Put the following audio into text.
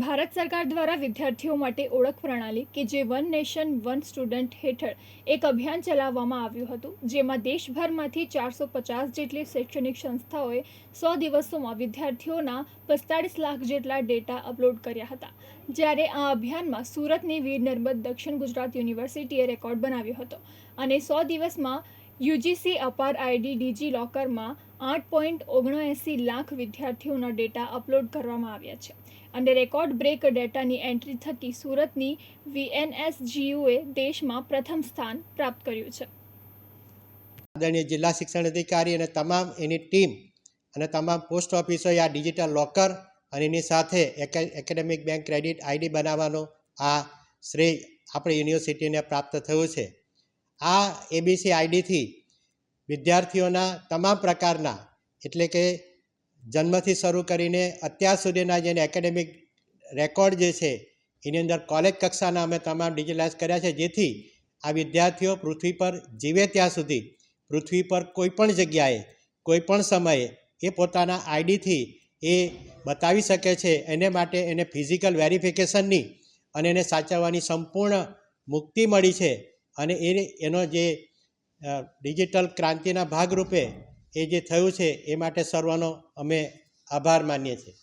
ભારત સરકાર દ્વારા વિદ્યાર્થીઓ માટે ઓળખ પ્રણાલી કે જે વન નેશન, વન સ્ટુડન્ટ હેઠળ એક અભિયાન ચલાવવામાં આવ્યું હતું, જેમાં દેશભરમાંથી ચારસો પચાસ જેટલી શૈક્ષણિક સંસ્થાઓએ સો દિવસોમાં વિદ્યાર્થીઓના પિસ્તાળીસ લાખ જેટલા ડેટા અપલોડ કર્યા હતા. જ્યારે આ અભિયાનમાં સુરતની વીર નર્મદ દક્ષિણ ગુજરાત યુનિવર્સિટીએ રેકોર્ડ બનાવ્યો હતો અને સો દિવસમાં યુજીસી અપાર આઈડી ડીજી લોકરમાં આઠ પોઈન્ટ ઓગણએંસી લાખ વિદ્યાર્થીઓના ડેટા અપલોડ કરવામાં આવ્યા છે. અને રેકોર્ડ બ્રેક ડેટાની એન્ટ્રી થકી સુરતની વીએનએસજીયુએ દેશમાં પ્રથમ સ્થાન પ્રાપ્ત કર્યું છે. આદરણીય જિલ્લા શિક્ષણ અધિકારી અને તમામ એની ટીમ અને તમામ પોસ્ટ ઓફિસોએ આ ડિજિટલ લોકર અને એની સાથે એકે- એકેડેમિક બેંક ક્રેડિટ આઈડી બનાવવાનો આ શ્રેય આપણી યુનિવર્સિટીને પ્રાપ્ત થયું છે. આ એબીસી આઈડીથી વિદ્યાર્થીઓના તમામ પ્રકારના, એટલે કે જન્મથી શરૂ કરીને અત્યાર સુધીના જેને એકેડેમિક રેકોર્ડ જે છે, એની અંદર કોલેજ કક્ષાના અમે તમામ ડિજિટલાઇઝ કર્યા છે, જેથી આ વિદ્યાર્થીઓ પૃથ્વી પર જીવે ત્યાં સુધી, પૃથ્વી પર કોઈપણ જગ્યાએ, કોઈ પણ સમયે એ પોતાના આઈડીથી એ બતાવી શકે છે, એને માટે એને ફિઝિકલ વેરિફિકેશનની અને એને સાચવવાની સંપૂર્ણ મુક્તિ મળી છે અને એ એનો જે ડિજિટલ ક્રાંતિના ભાગરૂપે એ જે થયું છે, એ માટે સર્વનો અમે આભાર માનીએ છીએ.